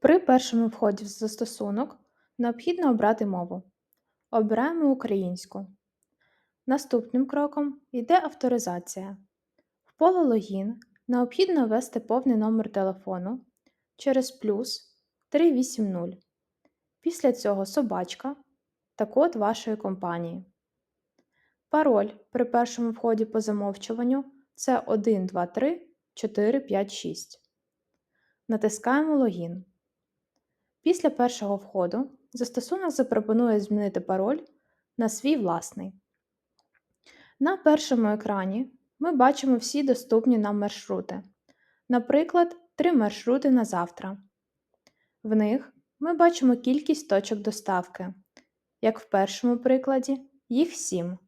При першому вході в застосунок необхідно обрати мову. Обираємо українську. Наступним кроком йде авторизація. В поле Логін необхідно ввести повний номер телефону через плюс 380. Після цього собачка та код вашої компанії. Пароль при першому вході по замовчуванню це 1, 2, 3, 4, 5, 6. Натискаємо Логін. Після першого входу застосунок запропонує змінити пароль на свій власний. На першому екрані ми бачимо всі доступні нам маршрути. Наприклад, три маршрути на завтра. В них ми бачимо кількість точок доставки. Як в першому прикладі, їх 7.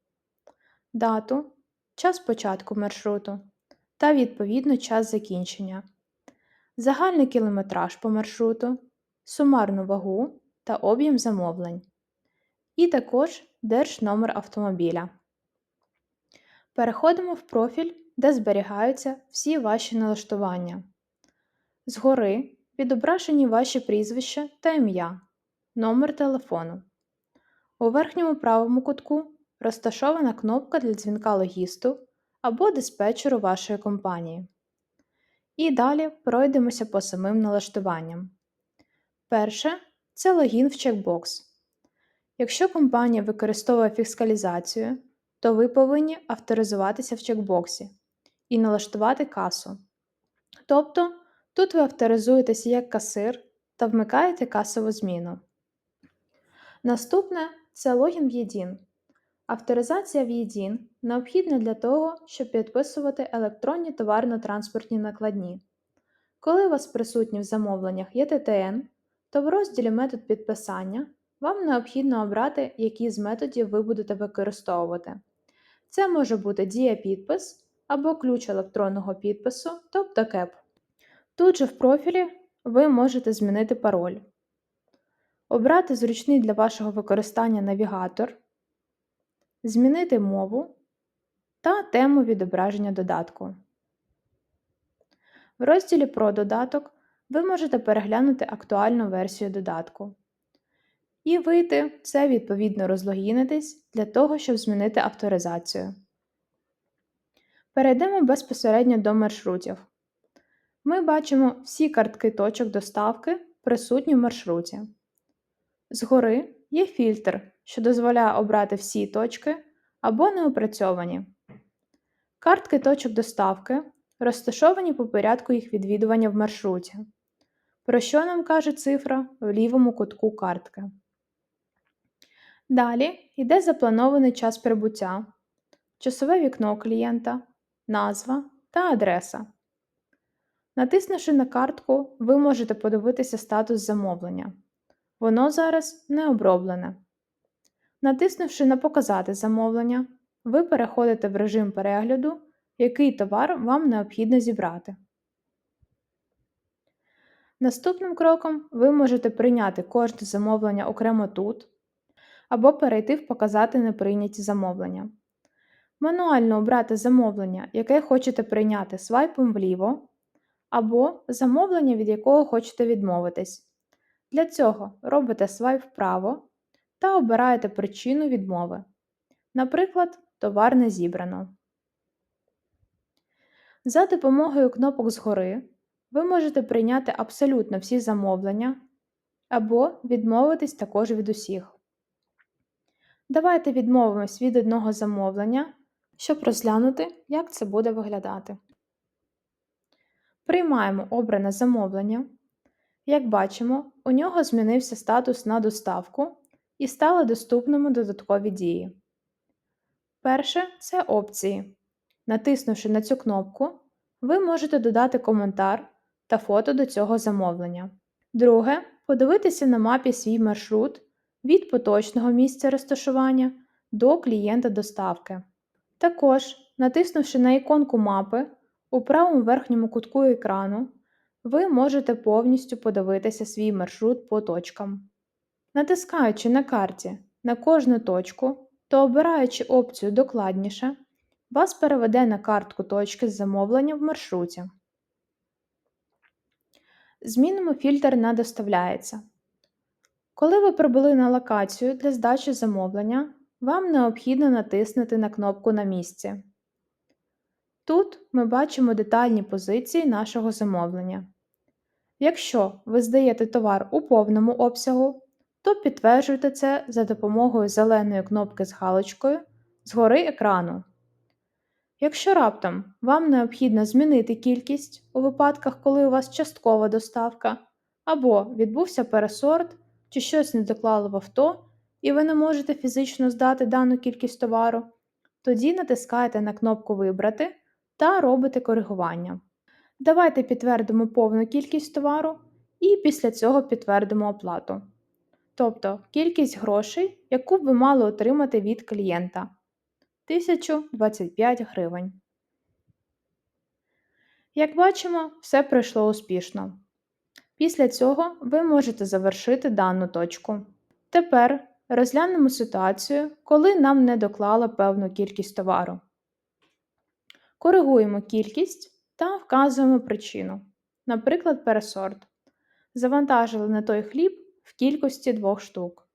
Дату, час початку маршруту та відповідно час закінчення. Загальний кілометраж по маршруту, сумарну вагу та об'єм замовлень. І також держномер автомобіля. Переходимо в профіль, де зберігаються всі ваші налаштування. Згори відображені ваші прізвища та ім'я, номер телефону. У верхньому правому кутку розташована кнопка для дзвінка логісту або диспетчеру вашої компанії. І далі пройдемося по самим налаштуванням. Перше це логін в чекбокс. Якщо компанія використовує фіскалізацію, то ви повинні авторизуватися в чекбоксі і налаштувати касу. Тобто тут ви авторизуєтеся як касир та вмикаєте касову зміну. Наступне це логін в ЄДІН. Авторизація в ЄДІН необхідна для того, щоб підписувати електронні товарно-транспортні накладні. Коли у вас присутні в замовленнях ЄТТН, то в розділі Метод підписання вам необхідно обрати, який з методів ви будете використовувати. Це може бути дія-підпис або ключ електронного підпису, тобто КЕП. Тут же в профілі ви можете змінити пароль, обрати зручний для вашого використання навігатор, змінити мову та тему відображення додатку. В розділі Про додаток ви можете переглянути актуальну версію додатку. І вийти це відповідно розлогінитись для того, щоб змінити авторизацію. Перейдемо безпосередньо до маршрутів. Ми бачимо всі картки точок доставки, присутні в маршруті. Згори є фільтр, що дозволяє обрати всі точки або неопрацьовані. Картки точок доставки розташовані по порядку їх відвідування в маршруті. Про що нам каже цифра в лівому кутку картки. Далі йде запланований час прибуття, часове вікно клієнта, назва та адреса. Натиснувши на картку, ви можете подивитися статус замовлення. Воно зараз не оброблене. Натиснувши на Показати замовлення, ви переходите в режим перегляду, який товар вам необхідно зібрати. Наступним кроком ви можете прийняти кожне замовлення окремо тут, або перейти в Показати неприйняті замовлення. Мануально обрати замовлення, яке хочете прийняти свайпом вліво, або замовлення, від якого хочете відмовитись. Для цього робите свайп вправо та обираєте причину відмови. Наприклад, товар не зібрано. За допомогою кнопок згори ви можете прийняти абсолютно всі замовлення або відмовитись також від усіх. Давайте відмовимось від одного замовлення, щоб розглянути, як це буде виглядати. Приймаємо обране замовлення. Як бачимо, у нього змінився статус на доставку і стали доступними додаткові дії. Перше це опції. Натиснувши на цю кнопку, ви можете додати коментар та фото до цього замовлення. Друге подивитися на мапі свій маршрут від поточного місця розташування до клієнта доставки. Також, натиснувши на іконку мапи у правому верхньому кутку екрану, ви можете повністю подивитися свій маршрут по точкам. Натискаючи на карті на кожну точку та обираючи опцію Докладніше, вас переведе на картку точки з замовлення в маршруті. Змінимо фільтр на доставляється. Коли ви прибули на локацію для здачі замовлення, вам необхідно натиснути на кнопку на місці. Тут ми бачимо детальні позиції нашого замовлення. Якщо ви здаєте товар у повному обсягу, то підтверджуйте це за допомогою зеленої кнопки з галочкою згори екрану. Якщо раптом вам необхідно змінити кількість у випадках, коли у вас часткова доставка, або відбувся пересорт, чи щось не доклали в авто, і ви не можете фізично здати дану кількість товару, тоді натискаєте на кнопку Вибрати та робите коригування. Давайте підтвердимо повну кількість товару і після цього підтвердимо оплату. Тобто кількість грошей, яку б ви мали отримати від клієнта 1025 гривень. Як бачимо, все пройшло успішно. Після цього ви можете завершити дану точку. Тепер розглянемо ситуацію, коли нам не доклали певну кількість товару. Коригуємо кількість та вказуємо причину, наприклад, пересорт. Завантажили не той хліб в кількості двох штук.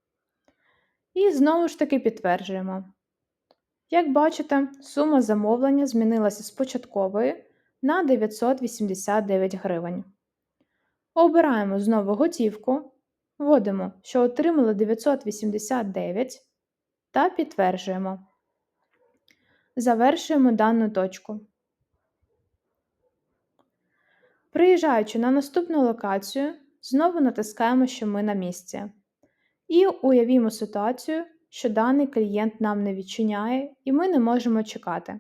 І знову ж таки підтверджуємо. Як бачите, сума замовлення змінилася з початкової на 989 гривень. Обираємо знову готівку, вводимо, що отримали 989 та підтверджуємо. Завершуємо дану точку. Приїжджаючи на наступну локацію, знову натискаємо, що ми на місці. І уявімо ситуацію, що даний клієнт нам не відчиняє і ми не можемо чекати.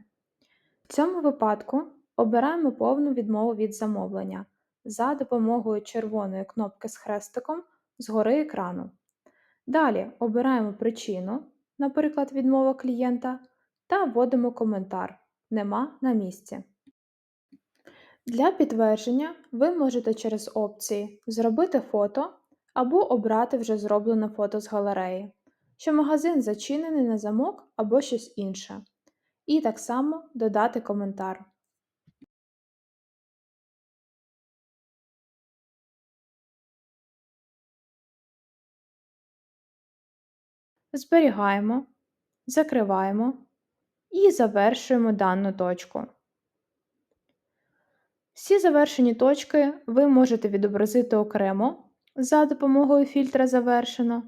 В цьому випадку обираємо повну відмову від замовлення за допомогою червоної кнопки з хрестиком згори екрану. Далі обираємо причину, наприклад, відмова клієнта, та вводимо коментар Нема на місці. Для підтвердження ви можете через опції Зробити фото або обрати вже зроблене фото з галереї, що магазин зачинений на замок або щось інше. І так само додати коментар. Зберігаємо, закриваємо і завершуємо дану точку. Всі завершені точки ви можете відобразити окремо за допомогою фільтра Завершено,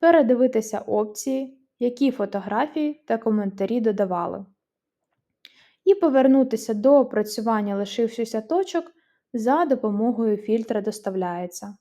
передивитися опції, які фотографії та коментарі додавали, і повернутися до опрацювання лишившихся точок за допомогою фільтра Доставляється.